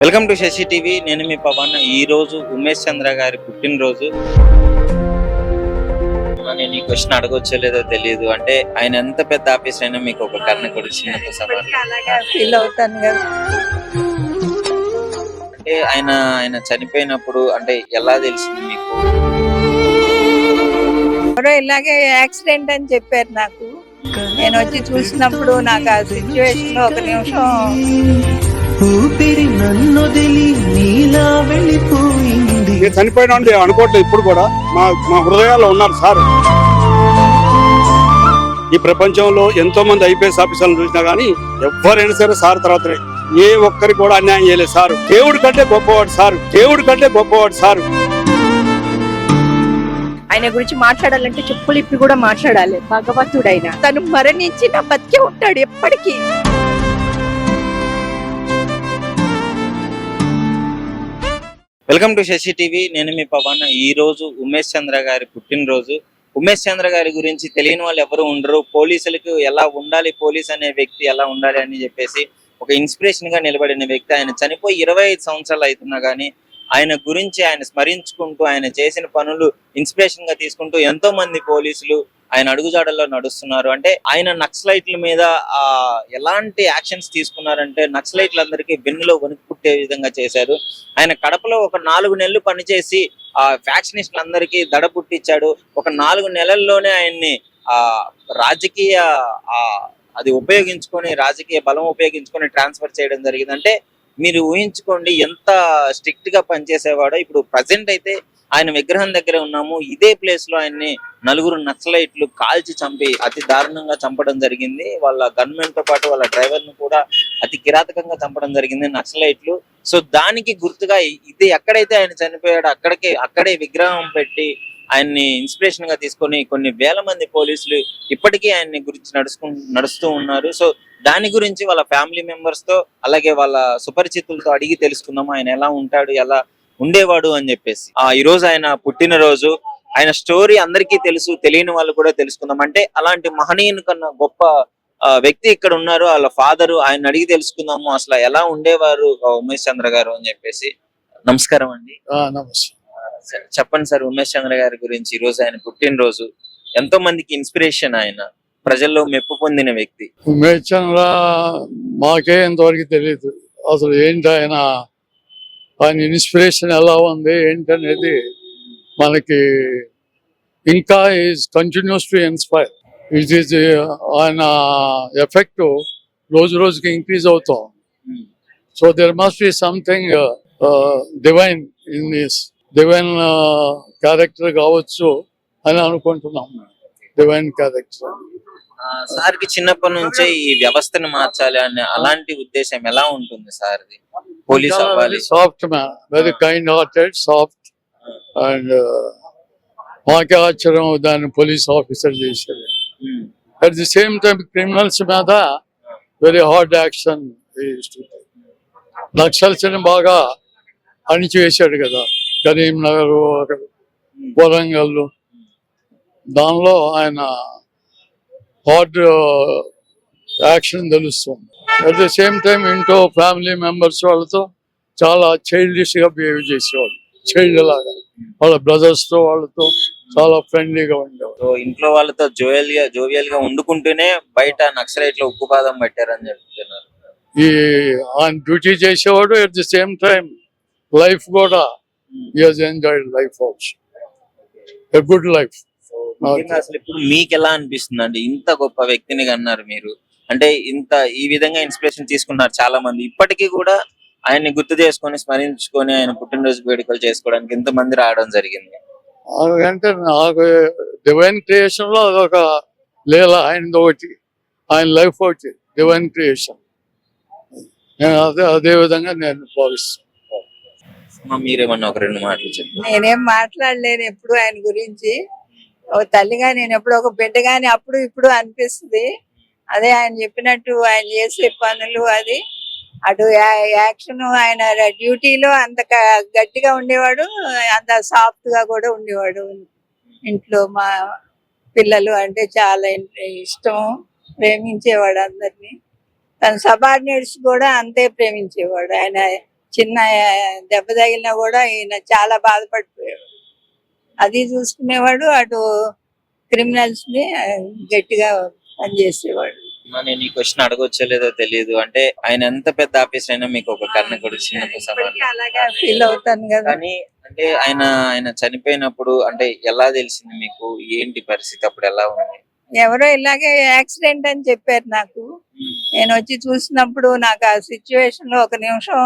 Welcome to Sasi TV. నేను మీ పవన్. ఈ రోజు ఉమేష్ చంద్ర గారి పుట్టినరోజు. నేను ఈ క్వశ్చన్ అడగొచ్చో లేదో తెలియదు అంటే ఆయన ఎంత పెద్ద ఆఫీసర్ అయినా మీకు ఒక కన్న కూడా చిన్న సవాల్ ఇప్పటికీ అలాగే ఫీల్ అవుతాను కదా. అంటే ఆయన ఆయన చనిపోయినప్పుడు అంటే ఎలా తెలిసింది మీకు? ఎవరో ఇలాగే యాక్సిడెంట్ అని చెప్పారు నాకు. నేను వచ్చి చూసినప్పుడు నాకు ఆ సిచ్యువేషన్లో ఒక నిమిషం ఊపిరి నన్నొదిలి నీలా వెళ్ళిపోయింది. చనిపోయినా అనుకోవట్లేదు ఇప్పుడు కూడా. మా మా హృదయాల్లో ఉన్నారు సార్. ఈ ప్రపంచంలో ఎంతో మంది ఐపీఎస్ ఆఫీసర్లు చూసినా గానీ ఎవరైనా సరే సార్ తర్వాత ఏ ఒక్కరికి కూడా అన్యాయం చేయలేదు సార్. దేవుడి కంటే గొప్పవాడు సార్. దేవుడి కంటే గొప్పవాడు సార్. ఆయన గురించి మాట్లాడాలంటే చెప్పులు ఇప్పి కూడా మాట్లాడాలి. భగవంతుడైన. తను మరణించిన బతికే ఉంటాడు ఎప్పటికీ. Welcome to Sasi TV. నేను మీ పవన్. ఈ రోజు ఉమేష్ చంద్ర గారి పుట్టినరోజు. ఉమేష్ చంద్ర గారి గురించి తెలియని వాళ్ళు ఎవరు ఉండరు. పోలీసులకు ఎలా ఉండాలి పోలీస్ అనే వ్యక్తి ఎలా ఉండాలి అని చెప్పేసి ఒక ఇన్స్పిరేషన్గా నిలబడిన వ్యక్తి. ఆయన చనిపోయి ఇరవై ఐదు సంవత్సరాలు అవుతున్నా కానీ ఆయన గురించి ఆయన స్మరించుకుంటూ ఆయన చేసిన పనులు ఇన్స్పిరేషన్గా తీసుకుంటూ ఎంతో మంది పోలీసులు ఆయన అడుగుజాడల్లో నడుస్తున్నారు. అంటే ఆయన నక్సలైట్ల మీద ఆ ఎలాంటి యాక్షన్స్ తీసుకున్నారంటే నక్సలైట్లందరికీ వెన్నులో వణుకు పుట్టే విధంగా చేశారు. ఆయన కడపలో ఒక నాలుగు నెలలు పనిచేసి ఆ ఫ్యాక్షనిస్టులందరికీ దడ పుట్టించాడు. ఒక నాలుగు నెలల్లోనే ఆయన్ని ఆ రాజకీయ ఆ అది ఉపయోగించుకొని రాజకీయ బలం ఉపయోగించుకొని ట్రాన్స్ఫర్ చేయడం జరిగింది అంటే మీరు ఊహించుకోండి ఎంత స్ట్రిక్ట్గా పనిచేసేవాడో. ఇప్పుడు ప్రజెంట్ అయితే ఆయన విగ్రహం దగ్గర ఉన్నాము. ఇదే ప్లేస్లో ఆయన్ని నలుగురు నక్సలైట్లు కాల్చి చంపి అతి దారుణంగా చంపడం జరిగింది. వాళ్ళ గన్మెన్తో పాటు వాళ్ళ డ్రైవర్ను కూడా అతి కిరాతకంగా చంపడం జరిగింది నక్సలైట్లు. సో దానికి గుర్తుగా ఇది ఎక్కడైతే ఆయన చనిపోయాడో అక్కడికి అక్కడే విగ్రహం పెట్టి ఆయన్ని ఇన్స్పిరేషన్గా తీసుకొని కొన్ని వేల మంది పోలీసులు ఇప్పటికీ ఆయన్ని గురించి నడుచుకు నడుస్తూ ఉన్నారు. సో దాని గురించి వాళ్ళ ఫ్యామిలీ మెంబర్స్తో అలాగే వాళ్ళ సుపరిచితులతో అడిగి తెలుసుకుందాము. ఆయన ఎలా ఉంటాడు ఎలా ఉండేవాడు అని చెప్పేసి. ఆ ఈ రోజు ఆయన పుట్టినరోజు. ఆయన స్టోరీ అందరికీ తెలుసు తెలియని వాళ్ళు కూడా తెలుసుకుందాం. అంటే అలాంటి మహనీయుని కన్నా గొప్ప వ్యక్తి ఇక్కడ ఉన్నారు. వాళ్ళ ఫాదర్ ఆయన అడిగి తెలుసుకుందాము. అసలు ఎలా ఉండేవారు ఉమేష్ చంద్ర గారు అని చెప్పేసి. నమస్కారం అండి. నమస్తే. చెప్పండి సార్ ఉమేష్ చంద్ర గారి గురించి. ఈ రోజు ఆయన పుట్టినరోజు. ఎంతో మందికి ఇన్స్పిరేషన్ ఆయన. ప్రజల్లో మెప్పు పొందిన వ్యక్తి. ఉమేష్ చంద్ర మాకే ఇంతవరకు తెలియదు అసలు ఏంటి ఆయన? ఆయన ఇన్స్పిరేషన్ ఎలా ఉంది ఏంటనేది మనకి ఇంకా is continues to inspire it is ఆయన ఎఫెక్ట్ రోజు రోజుకి ఇంక్రీజ్ అవుతాం so there must be something divine in this divine character కావచ్చు అని అనుకుంటున్నాం. డివైన్ క్యారెక్టర్ ఆ, సార్కి చిన్నప్పటి నుంచే ఈ వ్యవస్థను మార్చాలి అనే అలాంటి ఉద్దేశం ఎలా ఉంటుంది సార్ది? పోలీస్ అవ్వాలి. Soft man very kind hearted soft and uh, మాకే ఆశ్చర్యం దాన్ని పోలీస్ ఆఫీసర్ చేశారు at the same time criminals మీద వెరీ హార్డ్ యాక్షన్ నక్సల్స్ని బాగా అణిచివేశాడు కదా. కరీంనగర్ వరంగల్ దానిలో ఆయన హార్డ్ యాక్షన్ తెలుస్తుంది. అట్ ది సేమ్ టైం ఇంట్లో ఫ్యామిలీ మెంబర్స్ వాళ్ళతో చాలా చైల్డిష్గా బిహేవ్ చేసేవాడు చైల్డ్ లాగా. వాళ్ళ బ్రదర్స్తో వాళ్ళతో చాలా ఫ్రెండ్లీగా ఉండేవాడు సో ఇంట్లో వాళ్ళతో జోయల్గా జోవియల్గా వండుకుంటూనే బయట నక్సలైట్లో ఉక్కుపాదం పెట్టారని చెప్తున్నారు. ఈ ఆయన డ్యూటీ చేసేవాడు at the same time life కూడా has enjoyed life also a good life ముఖ్యంగా అసలు ఇప్పుడు మీకు ఎలా అనిపిస్తుంది అండి ఇంత గొప్ప వ్యక్తిని అన్నారు మీరు. అంటే ఇంత ఈ విధంగా ఇన్స్పిరేషన్ తీసుకున్నారు చాలా మంది ఇప్పటికీ కూడా ఆయన్ని గుర్తు చేసుకొని స్మరించుకొని ఆయన పుట్టినరోజు వేడుకలు చేసుకోవడానికి ఇంత మంది రావడం జరిగింది. అంటే నాకు డివైన్ క్రియేషన్లో అదొక లీల. ఆయనది ఒకటి. ఆయన లైఫ్ ఒకటి. డివైన్ క్రియేషన్ నేను అదే అదే విధంగా నేను భావిస్తాను మీరేమన్నా ఒక రెండు మాటలు చెప్పండి. నేనేం మాట్లాడలేను ఎప్పుడు ఆయన గురించి. ఒక తల్లిగా నేను ఎప్పుడు ఒక బిడ్డగాని అప్పుడు ఇప్పుడు అనిపిస్తుంది. అదే ఆయన చెప్పినట్టు ఆయన చేసే పనులు అది. అటు యాక్షన్ ఆయన డ్యూటీలో అంత గట్టిగా ఉండేవాడు అంత సాఫ్ట్గా కూడా ఉండేవాడు. ఇంట్లో మా పిల్లలు అంటే చాలా ఇష్టం ప్రేమించేవాడు అందరినీ. తన సబార్డినేట్స్ కూడా అంతే ప్రేమించేవాడు. ఆయన చిన్న దెబ్బ తగిలినా కూడా ఈయన చాలా బాధపడిపోయాడు. అది చూసుకునేవాడు అటు క్రిమినల్స్ని గట్టిగా పనిచేసేవాడు నేను ఈ క్వశ్చన్ అడగొచ్చో లేదో తెలియదు. అంటే ఆయన ఎంత పెద్ద ఆఫీసర్ అయినా మీకు ఒక చిన్న ఇప్పటికీ సమానం అలాగే ఫీల్ అవుతాను కదా. కానీ అంటే ఆయన ఆయన చనిపోయినప్పుడు అంటే ఎలా తెలిసింది మీకు? ఏంటి పరిస్థితి? అప్పుడు ఎలా ఉంది? ఎవరో ఇలాగే యాక్సిడెంట్ అని చెప్పారు నాకు. నేను వచ్చి చూసినప్పుడు నాకు ఆ సిచ్యువేషన్లో ఒక నిమిషం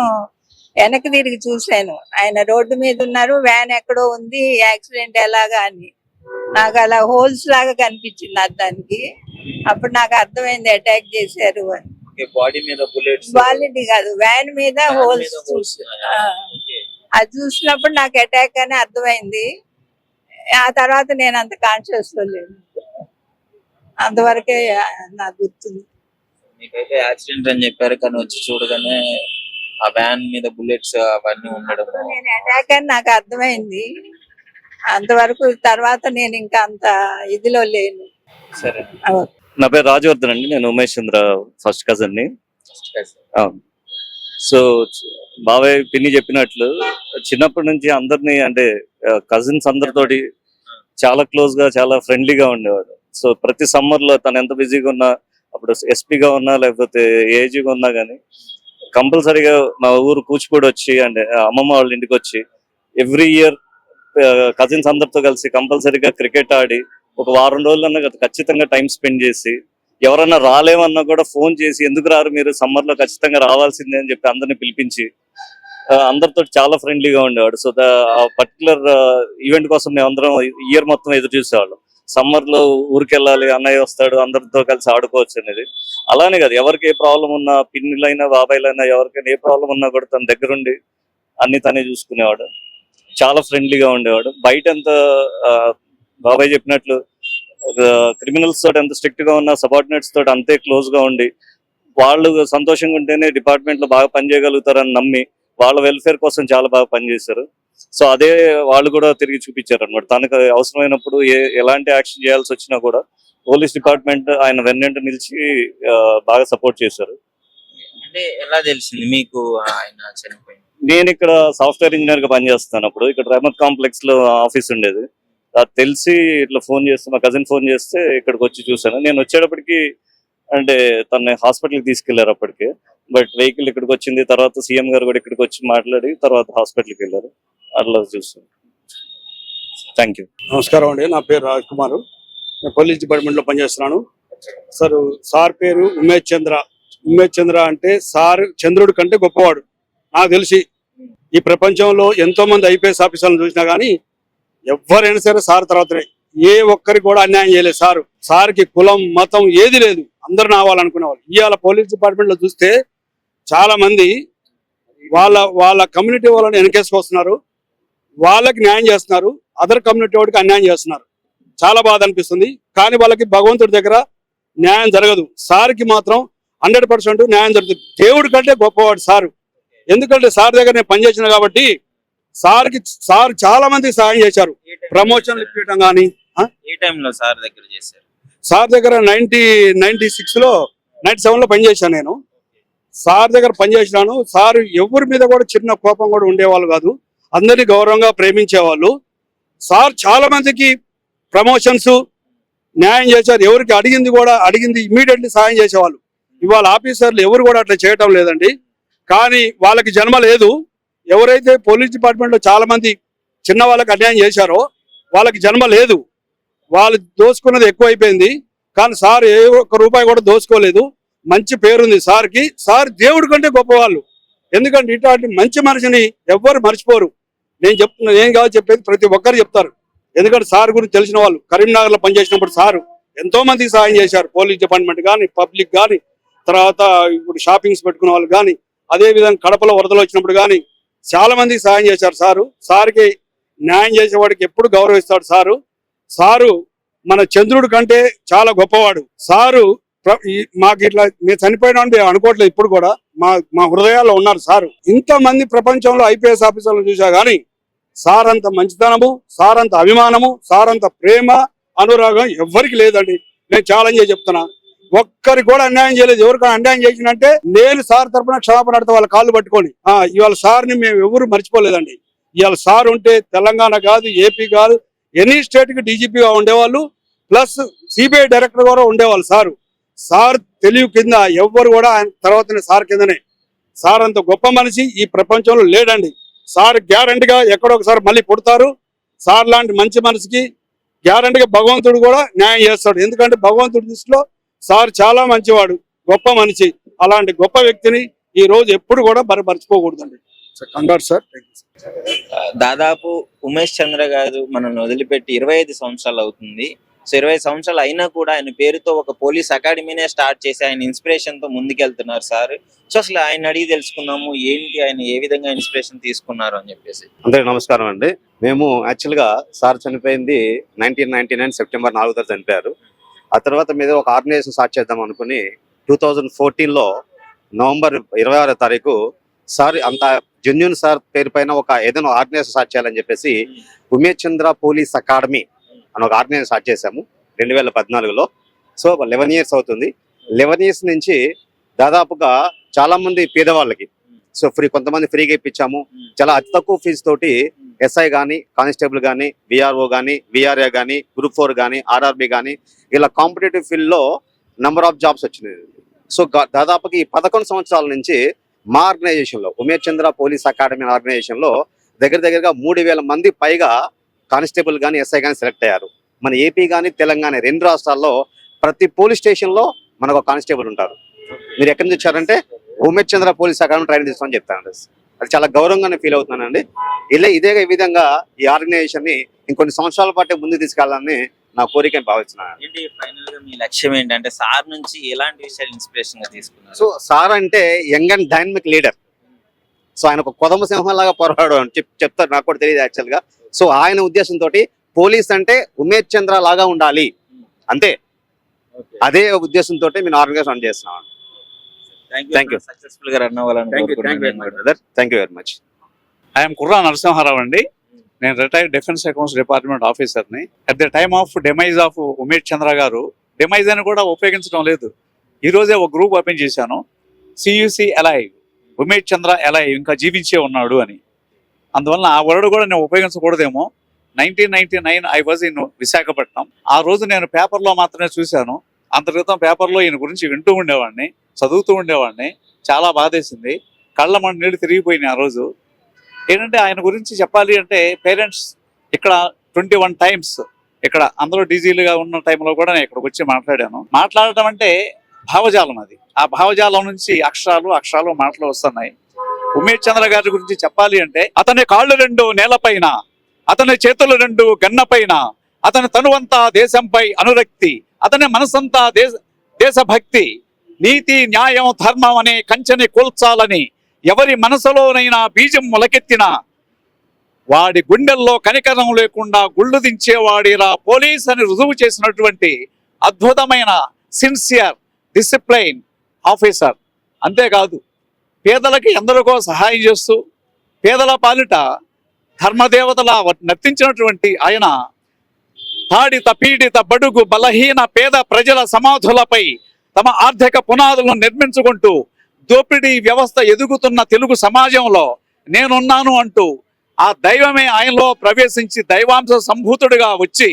వెనక్కి తిరిగి చూశాను. ఆయన రోడ్డు మీద ఉన్నారు వ్యాన్ ఎక్కడో ఉంది యాక్సిడెంట్ ఎలాగా అని. నాకు అలా హోల్స్ లాగా కనిపించింది అద్దానికి. అప్పుడు నాకు అర్థమైంది అటాక్ చేశారు అని. బాడీ మీద బుల్లెట్స్? కాదు వ్యాన్ మీద హోల్స్. అది చూసినప్పుడు నాకు అటాక్ అని అర్థమైంది. ఆ తర్వాత నేను అంత కాన్షియస్లో లేను. అంతవరకే నాకు గుర్తుంది. మీకైతే యాక్సిడెంట్ అని చెప్పారు కానీ వచ్చి చూడగానే ఆ వ్యాన్ మీద బుల్లెట్స్ అవన్నీ ఉండడం. నేను అటాక్ అని నాకు అర్థమైంది. అంతవరకు తర్వాత నేను ఇంకా అంత ఇదిలో లేను. సరే. నా పేరు రాజవర్ధన్ అండి. నేను ఉమేష్ చంద్ర ఫస్ట్ కజన్ని. అవును. సో బాబాయ్ పిన్ని చెప్పినట్లు చిన్నప్పటి నుంచి అందరినీ అంటే కజిన్స్ అందరితోటి చాలా క్లోజ్గా చాలా ఫ్రెండ్లీగా ఉండేవాడు. సో ప్రతి సమ్మర్లో తను ఎంత బిజీగా ఉన్నా అప్పుడు ఎస్పీగా ఉన్నా లేకపోతే ఏజీగా ఉన్నా కానీ కంపల్సరీగా మా ఊరు కూచిపూడి వచ్చి అండ్ అమ్మమ్మ వాళ్ళ ఇంటికి వచ్చి ఎవ్రీ ఇయర్ కజిన్స్ అందరితో కలిసి కంపల్సరీగా క్రికెట్ ఆడి ఒక వారం రోజులన్నా ఖచ్చితంగా టైం స్పెండ్ చేసి ఎవరన్నా రాలేమన్నా కూడా ఫోన్ చేసి ఎందుకు రారు మీరు? సమ్మర్లో ఖచ్చితంగా రావాల్సిందే అని చెప్పి అందరిని పిలిపించి అందరితో చాలా ఫ్రెండ్లీగా ఉండేవాడు. సో ఆ పర్టికులర్ ఈవెంట్ కోసం మేము అందరం ఇయర్ మొత్తం ఎదురు చూసేవాళ్ళం సమ్మర్లో ఊరికెళ్ళాలి అన్నయ్య వస్తాడు అందరితో కలిసి ఆడుకోవచ్చు అనేది. అలానే కాదు ఎవరికి ఏ ప్రాబ్లం ఉన్నా పిన్నులైనా బాబాయిలైనా ఎవరికైనా ఏ ప్రాబ్లం ఉన్నా కూడా తన దగ్గరుండి అన్ని తనే చూసుకునేవాడు. చాలా ఫ్రెండ్లీగా ఉండేవాడు. బయట ఎంత బాబాయ్ చెప్పినట్లు క్రిమినల్స్ తోటి ఎంత స్ట్రిక్ట్గా ఉన్నా సబార్డినేట్స్ తోటి అంతే క్లోజ్గా ఉండి వాళ్ళు సంతోషంగా ఉంటేనే డిపార్ట్మెంట్లో బాగా పనిచేయగలుగుతారని నమ్మి వాళ్ళ వెల్ఫేర్ కోసం చాలా బాగా పనిచేశారు సో అదే వాళ్ళు కూడా తిరిగి చూపించారు అనమాట తనకు అవసరమైనప్పుడు ఏ ఎలాంటి యాక్షన్ చేయాల్సి వచ్చినా కూడా పోలీస్ డిపార్ట్మెంట్ ఆయన వెన్నెంట నిలిచి బాగా సపోర్ట్ చేశారు. అంటే ఎలా తెలిసింది మీకు ఆయన చనిపోయింది? నేను ఇక్కడ సాఫ్ట్వేర్ ఇంజనీర్గా పనిచేస్తాను అప్పుడు. ఇక్కడ రెహమత్ కాంప్లెక్స్లో ఆఫీస్ ఉండేది. అది తెలిసి ఇట్లా ఫోన్ చేస్తే మా కజిన్ ఫోన్ చేస్తే ఇక్కడికి వచ్చి చూసాను నేను వచ్చేటప్పటికి అంటే తన హాస్పిటల్కి తీసుకెళ్ళారు అప్పటికి. బట్ వెహికల్ ఇక్కడికి వచ్చింది. తర్వాత సీఎం గారు కూడా ఇక్కడికి వచ్చి మాట్లాడి తర్వాత హాస్పిటల్కి వెళ్ళారు. అట్లా చూసాను థ్యాంక్ యూ నమస్కారం అండి. నా పేరు రాజ్ కుమార్. నేను పోలీస్ డిపార్ట్మెంట్లో పనిచేస్తున్నాను. సార్ సార్ పేరు ఉమేష్ చంద్ర. ఉమేష్ చంద్ర అంటే సార్ చంద్రుడి కంటే గొప్పవాడు. నాకు తెలిసి ఈ ప్రపంచంలో ఎంతో మంది ఐపీఎస్ ఆఫీసర్లను చూసినా కానీ ఎవరైనా సరే సార్ తర్వాతనే. ఏ ఒక్కరికి కూడా అన్యాయం చేయలేదు సారు. సార్కి కులం మతం ఏది లేదు. అందరు నావాలనుకునేవాళ్ళు ఇవాళ పోలీస్ డిపార్ట్మెంట్లో చూస్తే చాలా మంది వాళ్ళ వాళ్ళ కమ్యూనిటీ వాళ్ళని వెనకేసుకొస్తున్నారు. వాళ్ళకి న్యాయం చేస్తున్నారు. అదర్ కమ్యూనిటీ వాడికి అన్యాయం చేస్తున్నారు. చాలా బాధ అనిపిస్తుంది. కానీ వాళ్ళకి భగవంతుడి దగ్గర న్యాయం జరగదు. సార్కి మాత్రం హండ్రెడ్ పర్సెంట్ న్యాయం జరుగుతుంది. దేవుడి కంటే గొప్పవాడు సారు. ఎందుకంటే సార్ దగ్గర నేను పనిచేసిన కాబట్టి సార్కి సార్ చాలా మందికి సహాయం చేశారు. ప్రమోషన్లు ఇప్పించడం కానీ ఏ టైంలో సార్ దగ్గర చేశారు? సార్ దగ్గర నైన్టీ నైన్టీ సిక్స్లో నైన్టీ సెవెన్లో పనిచేశాను నేను. సార్ దగ్గర పనిచేసినాను సార్ ఎవరి మీద కూడా చిన్న కోపం కూడా ఉండేవాళ్ళు కాదు. అందరినీ గౌరవంగా ప్రేమించేవాళ్ళు. సార్ చాలా మందికి ప్రమోషన్స్ న్యాయం చేశారు. ఎవరికి అడిగింది కూడా అడిగింది ఇమీడియట్లీ సాయం చేసేవాళ్ళు. ఇవాళ ఆఫీసర్లు ఎవరు కూడా అట్లా చేయటం లేదండి. కానీ వాళ్ళకి జన్మ లేదు. ఎవరైతే పోలీస్ డిపార్ట్మెంట్లో చాలామంది చిన్న వాళ్ళకి అన్యాయం చేశారో వాళ్ళకి జన్మ లేదు. వాళ్ళు దోచుకున్నది ఎక్కువైపోయింది. కానీ సార్ ఏ ఒక్క రూపాయి కూడా దోసుకోలేదు. మంచి పేరుంది సార్కి. సార్ దేవుడి కంటే గొప్పవాళ్ళు. ఎందుకంటే ఇట్లాంటి మంచి మనిషిని ఎవ్వరు మర్చిపోరు. నేను చెప్తున్నా ఏం కాదు చెప్పేది ప్రతి ఒక్కరు చెప్తారు. ఎందుకంటే సార్ గురించి తెలిసిన వాళ్ళు కరీంనగర్లో పనిచేసినప్పుడు సారు ఎంతో మందికి సహాయం చేశారు. పోలీస్ డిపార్ట్మెంట్ కానీ పబ్లిక్ కానీ తర్వాత ఇప్పుడు షాపింగ్స్ పెట్టుకున్న వాళ్ళు కానీ అదే విధంగా కడపలో వరదలు వచ్చినప్పుడు కానీ చాలా మందికి సహాయం చేశారు సారు. సార్కి న్యాయం చేసేవాడికి ఎప్పుడు గౌరవిస్తాడు సారు. సారు మన చంద్రుడి కంటే చాలా గొప్పవాడు. సారు మాకు ఇట్లా మేము చనిపోయినా అనుకోవట్లేదు ఇప్పుడు కూడా. మా మా హృదయాల్లో ఉన్నారు సారు. ఇంతమంది ప్రపంచంలో ఐపీఎస్ ఆఫీసర్లను చూసా కానీ సార్ అంత మంచితనము సార్ అంత అభిమానము సార్ అంత ప్రేమ అనురాగం ఎవ్వరికి లేదండి. నేను ఛాలెంజ్ చేసి చెప్తున్నా. ఒక్కరికి కూడా అన్యాయం చేయలేదు. ఎవరికైనా అన్యాయం చేసినంటే నేను సార్ తరపున క్షమాపణ అడితే వాళ్ళ కాళ్ళు పట్టుకొని ఇవాళ సార్ని మేము ఎవరు మర్చిపోలేదండి. ఇవాళ సార్ ఉంటే తెలంగాణ కాదు ఏపీ కాదు ఎనీ స్టేట్కి డీజీపీగా ఉండేవాళ్ళు ప్లస్ సిబిఐ డైరెక్టర్ కూడా ఉండేవాళ్ళు సారు. సార్ తెలివి కింద ఎవ్వరు కూడా ఆయన తర్వాత సార్ కిందనే. సార్ అంత గొప్ప మనిషి ఈ ప్రపంచంలో లేడండి. సార్ గ్యారంటీగా ఎక్కడో ఒకసారి మళ్ళీ పుడతారు. సార్ లాంటి మంచి మనిషికి గ్యారంటీగా భగవంతుడు కూడా న్యాయం చేస్తాడు. ఎందుకంటే భగవంతుడి దృష్టిలో సార్ చాలా మంచివాడు గొప్ప మనిషి. అలాంటి గొప్ప వ్యక్తిని ఈ రోజు ఎప్పుడు కూడా మరి మర్చిపోకూడదండి. కంగారు సార్. దాదాపు ఉమేష్ చంద్ర గారు మనల్ని వదిలిపెట్టి ఇరవై ఐదు సంవత్సరాలు అవుతుంది. సో ఇరవై సంవత్సరాలు అయినా కూడా ఆయన పేరుతో ఒక పోలీస్ అకాడమీనే స్టార్ట్ చేసి ఆయన ఇన్స్పిరేషన్తో ముందుకెళ్తున్నారు సార్. సో అసలు ఆయన అడిగి తెలుసుకున్నాము ఏంటి ఆయన ఏ విధంగా ఇన్స్పిరేషన్ తీసుకున్నారు అని చెప్పేసి. అందరికి నమస్కారం అండి. మేము యాక్చువల్గా సార్ చనిపోయింది నైన్టీన్ నైన్టీ నైన్ సెప్టెంబర్ నాలుగు తర్వాత చనిపోయారు. ఆ తర్వాత మీద ఒక ఆర్గనైజేషన్ స్టార్ట్ చేద్దాం అనుకుని టూ థౌజండ్ ఫోర్టీన్లో నవంబర్ ఇరవై ఆరో తారీఖు సార్ అంత జెన్యున్ సార్ పేరు పైన ఒక ఏదైనా ఆర్గనైజేషన్ స్టార్ట్ చేయాలని చెప్పేసి ఉమేష్ చంద్ర పోలీస్ అకాడమీ అని ఒక ఆర్గనైజేషన్ స్టార్ట్ చేశాము రెండు వేల పద్నాలుగులో. సో లెవెన్ ఇయర్స్ అవుతుంది. లెవెన్ ఇయర్స్ నుంచి దాదాపుగా చాలామంది పేదవాళ్ళకి. సో ఫ్రీ కొంతమంది ఫ్రీగా ఇప్పించాము. చాలా అతి తక్కువ ఫీజు తోటి ఎస్ఐ కానీ కానిస్టేబుల్ కానీ విఆర్ఓ కానీ విఆర్ఏ కానీ గ్రూప్ ఫోర్ కానీ ఆర్ఆర్బి కానీ ఇలా కాంపిటేటివ్ ఫీల్డ్లో నెంబర్ ఆఫ్ జాబ్స్ వచ్చినాయి. సో దాదాపుగా ఈ పదకొండు సంవత్సరాల నుంచి మా ఆర్గనైజేషన్లో ఉమేష్ చంద్ర పోలీస్ అకాడమీ ఆర్గనైజేషన్లో దగ్గర దగ్గరగా మూడు వేల మంది పైగా కానిస్టేబుల్ కానీ ఎస్ఐ కానీ సెలెక్ట్ అయ్యారు. మన ఏపీ కానీ తెలంగాణ రెండు రాష్ట్రాల్లో ప్రతి పోలీస్ స్టేషన్లో మనకు ఒక కానిస్టేబుల్ ఉంటారు. మీరు ఎక్కడి నుంచి వచ్చారంటే Umesh Chandra police academy training తీసుకోమని చెప్తాను అది చాలా గౌరవంగానే ఫీల్ అవుతున్నానండి. ఇలా ఇదే ఈ విధంగా ఈ ఆర్గనైజేషన్ని ఇంకొన్ని సంవత్సరాల పాటు ముందుకు తీసుకెళ్ళాలని నా కోరిక భావిస్తున్నాను. ఏంటి ఫైనల్గా మీ లక్ష్యం ఏంటంటే సార్ నుంచి ఎలాంటి విషయాలు ఇన్స్పిరేషన్గా తీసుకున్నారు? సో సార్ అంటే young and dynamic leader so ఆయన ఒక కొదమ సింహం లాగా పోరాడు అని చెప్ చెప్తారు. నాకు కూడా తెలియదు యాక్చువల్గా. సో ఆయన ఉద్దేశంతో పోలీస్ అంటే ఉమేష్ చంద్ర లాగా ఉండాలి. అంతే. అదే ఉద్దేశంతో మేము ఆర్గనైజేషన్ రన్ చేస్తున్నాం. సక్సెస్ఫుల్గా రన్ అవ్వాలని thank you very much I'm Kurra Narasimha Rao అండి. నేను రిటైర్డ్ డిఫెన్స్ అకౌంట్స్ డిపార్ట్మెంట్ ఆఫీసర్ని at the time of demise of Umesh Chandra గారు డెమైజ్ అని కూడా ఉపయోగించడం లేదు. ఈ రోజే ఒక గ్రూప్ ఓపెన్ చేశాను. CUC alive Umesh Chandra alive ఇంకా జీవించే ఉన్నాడు అని. అందువల్ల ఆ వర్డ్ కూడా నేను ఉపయోగించకూడదేమో. Nineteen ninety nine I was in Visakhapatnam. ఆ రోజు నేను పేపర్లో మాత్రమే చూశాను. అంత క్రితం పేపర్లో ఈయన గురించి వింటూ ఉండేవాడిని చదువుతూ ఉండేవాడిని. చాలా బాధేసింది. కళ్ళ మన నీళ్ళు తిరిగిపోయినాయి ఆ రోజు. ఏంటంటే ఆయన గురించి చెప్పాలి అంటే పేరెంట్స్ ఇక్కడ ట్వంటీ వన్ టైమ్స్ ఇక్కడ అందరూ డీజీలుగా ఉన్న టైంలో కూడా నేను ఇక్కడికి వచ్చి మాట్లాడాను. మాట్లాడటం అంటే భావజాలం అది. ఆ భావజాలం నుంచి అక్షరాలు అక్షరాలు మాటలు వస్తున్నాయి. ఉమేష్ చంద్ర గారి గురించి చెప్పాలి అంటే అతని కాళ్ళు రెండు నేలపైన అతని చేతులు రెండు గన్నపైన అతని తనువంతా దేశంపై అనురక్తి అతని మనసంతా దేశ దేశభక్తి నీతి న్యాయం ధర్మం అనే కంచెని కూల్చాలని ఎవరి మనసులోనైనా బీజం మొలకెత్తినా వాడి గుండెల్లో కనికరం లేకుండా గుళ్ళు దించేవాడిరా పోలీస్ అని రుజువు చేసినటువంటి అద్భుతమైన సిన్సియర్ డిసిప్లైన్ ఆఫీసర్. అంతేకాదు పేదలకి ఎందరికో సహాయం చేస్తూ పేదల పాలిట ధర్మదేవతలా నర్తించినటువంటి ఆయన తాడిత పీడిత బడుగు బలహీన పేద ప్రజల సమాధులపై తమ ఆర్థిక పునాదులను నిర్మించుకుంటూ దోపిడీ వ్యవస్థ ఎదుగుతున్న తెలుగు సమాజంలో నేనున్నాను అంటూ ఆ దైవమే ఆయనలో ప్రవేశించి దైవాంశ సంభూతుడిగా వచ్చి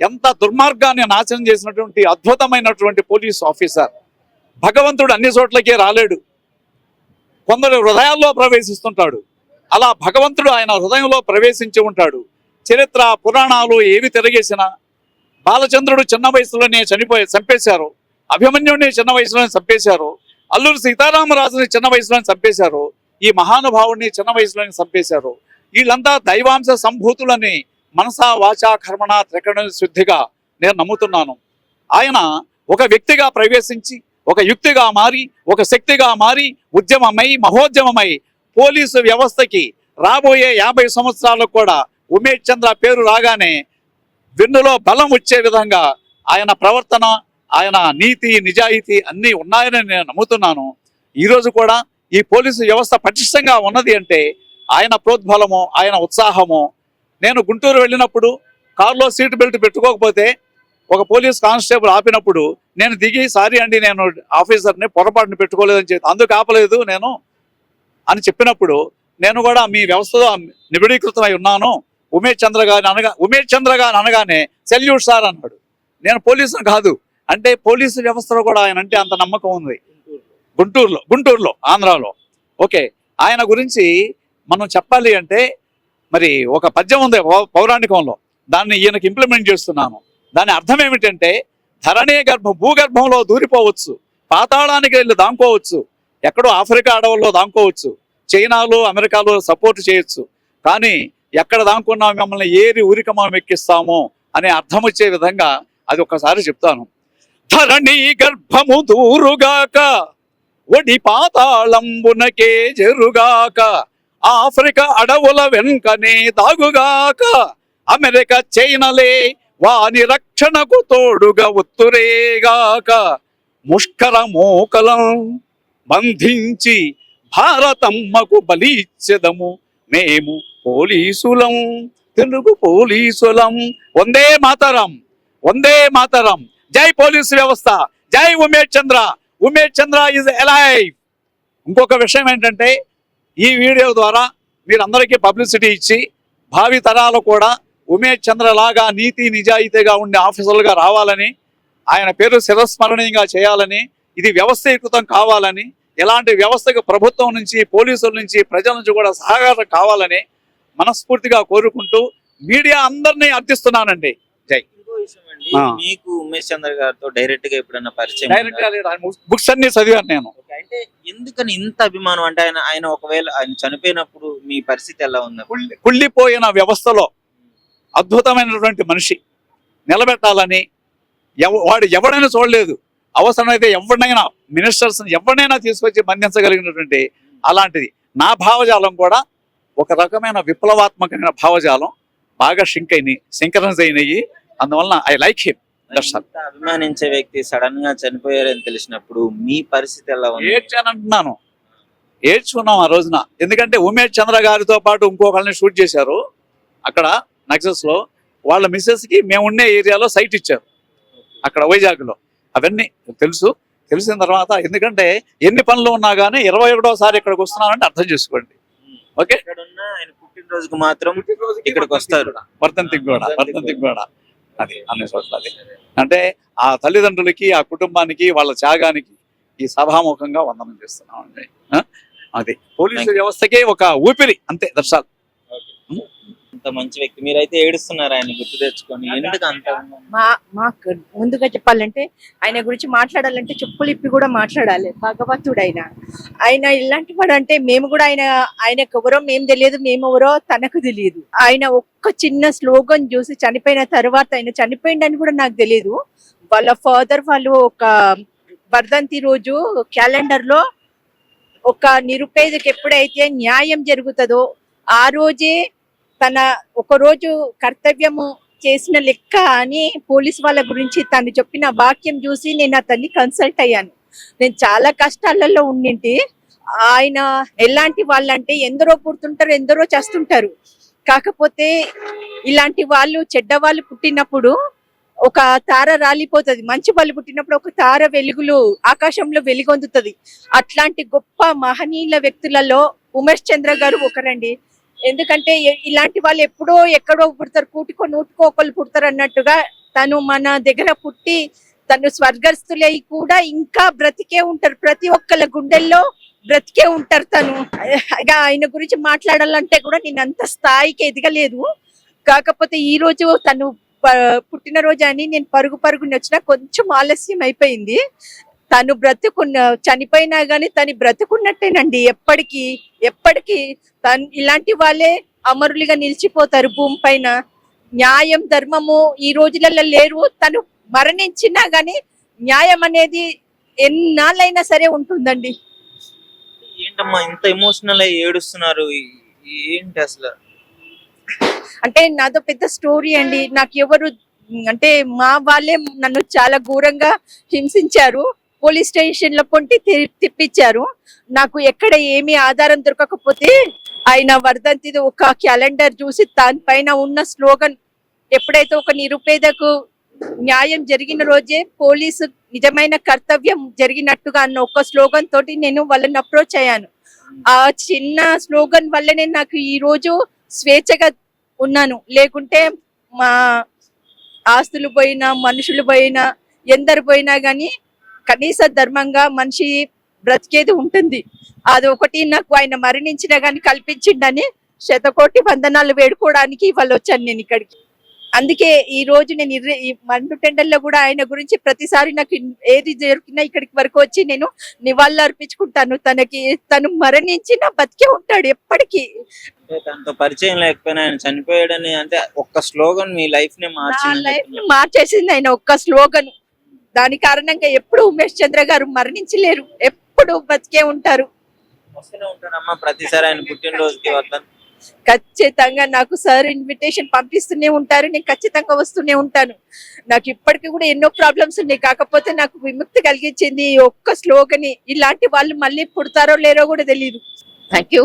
ఎంత దుర్మార్గాన్ని నాశనం చేసినటువంటి అద్భుతమైనటువంటి పోలీస్ ఆఫీసర్. భగవంతుడు అన్ని చోట్లకే రాలేడు. కొందరు హృదయాల్లో ప్రవేశిస్తుంటాడు. అలా భగవంతుడు ఆయన హృదయంలో ప్రవేశించి ఉంటాడు. చరిత్ర పురాణాలు ఏవి తిరగేసినా బాలచంద్రుడు చిన్న వయసులోనే చనిపోయి చంపేశారు. అభిమన్యుడిని చిన్న వయసులోనే చంపేశారు. అల్లూరు సీతారామరాజుని చిన్న వయసులోనే చంపేశారు. ఈ మహానుభావుడిని చిన్న వయసులోనే చంపేశారు. వీళ్ళంతా దైవాంశ సంభూతులని మనసా వాచా కర్మణ త్రికరణ శుద్ధిగా నేను నమ్ముతున్నాను. ఆయన ఒక వ్యక్తిగా ప్రవేశించి ఒక యుక్తిగా మారి ఒక శక్తిగా మారి ఉద్యమమై మహోద్యమమై పోలీసు వ్యవస్థకి రాబోయే యాభై సంవత్సరాలకు కూడా ఉమేష్ చంద్ర పేరు రాగానే వెన్నులో బలం వచ్చే విధంగా ఆయన ప్రవర్తన ఆయన నీతి నిజాయితీ అన్నీ ఉన్నాయని నేను నమ్ముతున్నాను. ఈరోజు కూడా ఈ పోలీసు వ్యవస్థ పటిష్టంగా ఉన్నది అంటే ఆయన ప్రోద్బలము ఆయన ఉత్సాహము నేను గుంటూరు వెళ్ళినప్పుడు కారులో సీట్ బెల్ట్ పెట్టుకోకపోతే ఒక పోలీస్ కానిస్టేబుల్ ఆపినప్పుడు నేను దిగి సారీ అండి నేను ఆఫీసర్ని పొరపాటుని పెట్టుకోలేదని చెప్పి అందుకు ఆపలేదు నేను అని చెప్పినప్పుడు నేను కూడా మీ వ్యవస్థలో నిబిడీకృతమై ఉన్నాను. ఉమేష్ చంద్ర గారిని అనగా ఉమేష్ చంద్ర గారిని అనగానే సెల్యూట్ సార్ అన్నాడు. నేను పోలీసును కాదు అంటే పోలీసు వ్యవస్థలో కూడా ఆయన అంటే అంత నమ్మకం ఉంది. గుంటూరులో గుంటూరులో ఆంధ్రాలో. ఓకే ఆయన గురించి మనం చెప్పాలి అంటే మరి ఒక పద్యం ఉంది పౌ- పౌరాణికంలో. దాన్ని ఈయనకి ఇంప్లిమెంట్ చేస్తున్నాను. దాని అర్థం ఏమిటంటే ధరణి గర్భం భూగర్భంలో దూరిపోవచ్చు పాతాళానికి వెళ్ళి దాంకోవచ్చు ఎక్కడో ఆఫ్రికా అడవుల్లో దాంకోవచ్చు చైనాలో అమెరికాలో సపోర్ట్ చేయొచ్చు. కానీ ఎక్కడ దాంకున్నా మిమ్మల్ని ఏరి ఊరిక మనం ఎక్కిస్తాము అనే అర్థం వచ్చే విధంగా అది ఒక్కసారి చెప్తాను. ధరణి గర్భము దూరుగాక ఒడి పాతాళంబునకే జరుగాక ఆఫ్రికా అడవుల వెనుకనే దాగుగాక అమెరికా చైనలే వాని రక్షణకు తోడుగా ఉత్తురేగాక ముష్కర మోకలం బంధించి భారతమ్మకు బలిచ్చదము. మేము పోలీసులం తెలుగు పోలీసులం. వందే మాతరం వందే మాతరం. జై పోలీసు వ్యవస్థ జై ఉమేష్ చంద్ర. Umesh Chandra is alive. ఇంకొక విషయం ఏంటంటే ఈ వీడియో ద్వారా మీరందరికీ పబ్లిసిటీ ఇచ్చి భావి తరాలు కూడా ఉమేష్ చంద్ర లాగా నీతి నిజాయితీగా ఉండే ఆఫీసర్లుగా రావాలని ఆయన పేరు శిరస్మరణీయంగా చేయాలని ఇది వ్యవస్థీకృతం కావాలని ఎలాంటి వ్యవస్థకు ప్రభుత్వం నుంచి పోలీసుల నుంచి ప్రజల నుంచి కూడా సహకారం కావాలని మనస్ఫూర్తిగా కోరుకుంటూ మీడియా అందరినీ అర్థిస్తున్నానండి. ఆ. మీకు ఉమేష్ చంద్ర గారితో డైరెక్ట్గా ఎప్పుడన్నా పరిచయం డైరెక్ట్? గా బుక్స్ అన్ని చదివాను నేను. అంటే ఎందుకని ఇంత అభిమానం? అంటే ఆయన ఆయన ఒకవేళ ఆయన చనిపోయినప్పుడు మీ పరిస్థితి ఎలా ఉంది? కుళ్ళి- కుళ్ళిపోయిన వ్యవస్థలో అద్భుతమైనటువంటి మనిషి. నిలబెట్టాలని ఎవ- వాడు ఎవడైనా చూడలేదు. అవసరమైతే ఎవరినైనా మినిస్టర్స్ ఎవరినైనా తీసుకొచ్చి బంధించగలిగినటువంటి అలాంటిది. నా భావజాలం కూడా ఒక రకమైన విప్లవాత్మకమైన భావజాలం బాగా షింక్ అయినాయి సింకరన్స్ అయినాయి. అందువలన ఐ లైక్ హిమ్. అభిమానించే వ్యక్తి సడన్గా చనిపోయారని తెలిసినప్పుడు మీ పరిస్థితి ఎలా ఉంది? ఏడ్చానంటున్నాను. ఏడ్చుకున్నాం ఆ రోజున. ఎందుకంటే ఉమేష్ చంద్ర గారితో పాటు ఇంకొకళ్ళని షూట్ చేశారు. అక్కడ నక్సస్లో వాళ్ళ మిస్సెస్కి మేము ఉండే ఏరియాలో సైట్ ఇచ్చారు. అక్కడ వైజాగ్లో అవన్నీ తెలుసు. తెలిసిన తర్వాత ఎందుకంటే ఎన్ని పనులు ఉన్నా కానీ ఇరవై ఒకటోసారి ఇక్కడికి వస్తున్నానంటే అర్థం చేసుకోండి. ఓకే? పుట్టినరోజుకు మాత్రం ఇక్కడికి వస్తారు. వర్ధంతికి కూడా వర్ధంతికి కూడా. అది అన్ని చోట్ల అది. అంటే ఆ తల్లిదండ్రులకి ఆ కుటుంబానికి వాళ్ళ త్యాగానికి ఈ సభాముఖంగా వందనం చేస్తున్నాం అండి ఆ? అది. పోలీసు వ్యవస్థకే ఒక ఊపిరి అంతే దర్శాలు మంచి వ్యక్తి. మీరైతే ఏడుస్తున్నారు ఆయన గుర్తు తెచ్చుకొని. ఎందుకు అంత మా మాకు ముందుగా చెప్పాలంటే ఆయన గురించి మాట్లాడాలంటే చెప్పులు ఇప్పి కూడా మాట్లాడాలి. భగవంతుడు ఆయన ఆయన ఇలాంటి వాడు అంటే మేము కూడా ఆయన ఆయనకు ఎవరో మేము తెలియదు మేము ఎవరో తనకు తెలియదు. ఆయన ఒక్క చిన్న స్లోగన్ చూసి చనిపోయిన తర్వాత ఆయన చనిపోయిండని కూడా నాకు తెలియదు వాళ్ళ ఫాదర్ వాళ్ళు ఒక వర్ధంతి రోజు క్యాలెండర్లో ఒక నిరుపేదకి ఎప్పుడైతే న్యాయం జరుగుతుందో ఆ రోజే తన ఒక రోజు కర్తవ్యము చేసిన లెక్క అని పోలీస్ వాళ్ళ గురించి తను చెప్పిన వాక్యం చూసి నేను అతన్ని కన్సల్ట్ అయ్యాను. నేను చాలా కష్టాలలో ఉండింటి. ఆయన ఎలాంటి వాళ్ళంటే ఎందరో పుడుతుంటారు ఎందరో చేస్తుంటారు. కాకపోతే ఇలాంటి వాళ్ళు చెడ్డ వాళ్ళు పుట్టినప్పుడు ఒక తార రాలిపోతుంది. మంచి వాళ్ళు పుట్టినప్పుడు ఒక తార వెలుగులు ఆకాశంలో వెలుగొందుతుంది. అట్లాంటి గొప్ప మహనీయుల వ్యక్తులలో ఉమేష్ చంద్ర గారు ఒకరండి. ఎందుకంటే ఇలాంటి వాళ్ళు ఎప్పుడో ఎక్కడో పుడతారు కూటికో నూటికో ఒకళ్ళు పుడతారు అన్నట్టుగా తను మన దగ్గర పుట్టి తను స్వర్గస్థులై కూడా ఇంకా బ్రతికే ఉంటారు. ప్రతి ఒక్కళ్ళ గుండెల్లో బ్రతికే ఉంటారు తను. ఆయన గురించి మాట్లాడాలంటే కూడా నేను అంత స్థాయికి ఎదగలేదు. కాకపోతే ఈ రోజు తను పుట్టినరోజు అని నేను పరుగు పరుగుని వచ్చిన కొంచెం ఆలస్యం అయిపోయింది. తను బ్రతుకున్న చనిపోయినా గానీ తను బ్రతుకున్నట్టేనండి. ఎప్పటికీ ఎప్పటికీ తను ఇలాంటి వాళ్ళే అమరులుగా నిలిచిపోతారు భూమి పైన. న్యాయం ధర్మము ఈ రోజులలో లేరు. తను మరణించినా గానీ న్యాయం అనేది ఎన్నాళ్ళైనా సరే ఉంటుందండి. ఏంటమ్మా ఇంత ఎమోషనల్ అయ్యి ఏడుస్తున్నారు? ఏంటి అసలు? అంటే నాదో పెద్ద స్టోరీ అండి. నాకు ఎవరు అంటే మా వాళ్ళే నన్ను చాలా ఘోరంగా హింసించారు. పోలీస్ స్టేషన్లో పొంటి తిప్పించారు. నాకు ఎక్కడ ఏమి ఆధారం దొరకకపోతే ఆయన వర్ధంతి ఒక క్యాలెండర్ చూసి దానిపైన ఉన్న స్లోగన్ ఎప్పుడైతే ఒక నిరుపేదకు న్యాయం జరిగిన రోజే పోలీసు నిజమైన కర్తవ్యం జరిగినట్టుగా అన్న ఒక స్లోగన్ తోటి నేను వాళ్ళని అప్రోచ్ అయ్యాను. ఆ చిన్న స్లోగన్ వల్లనే నాకు ఈ రోజు స్వేచ్ఛగా ఉన్నాను. లేకుంటే మా ఆస్తులు పోయినా మనుషులు పోయినా ఎందరు పోయినా కానీ కనీస ధర్మంగా మనిషి బ్రతికేది ఉంటుంది. అది ఒకటి నాకు ఆయన మరణించినా గానీ కల్పించిండని శతకోటి వందనాలు వేడుకోవడానికి ఇవాళ వచ్చాను నేను ఇక్కడికి. అందుకే ఈ రోజు నేను మండు టెండర్లో కూడా ఆయన గురించి ప్రతిసారి నాకు ఏది జరిగినా ఇక్కడికి వరకు వచ్చి నేను నివాళులు అర్పించుకుంటాను. తనకి తను మరణించిన బతికే ఉంటాడు ఎప్పటికీ. తనతో పరిచయం లేకపోయినా ఆయన చనిపోయాడని అంటే ఒక్క స్లోగన్ మీ లైఫ్ని లైఫ్ని మార్చేసింది ఆయన ఒక్క స్లోగన్. దాని కారణంగా ఎప్పుడు ఉమేష్ చంద్ర గారు మరణించలేరు. ఎప్పుడు బతికే ఉంటారు. ప్రతిసారి ఆయన పుట్టినరోజుకి ఖచ్చితంగా నాకు సార్ ఇన్విటేషన్ పంపిస్తూనే ఉంటారు నేను ఖచ్చితంగా వస్తూనే ఉంటాను. నాకు ఇప్పటికీ కూడా ఎన్నో ప్రాబ్లమ్స్ ఉన్నాయి కాకపోతే నాకు విముక్తి కలిగించింది ఈ ఒక్క స్లోగని ఇలాంటి వాళ్ళు మళ్ళీ పుడతారో లేరో కూడా తెలియదు థ్యాంక్ యూ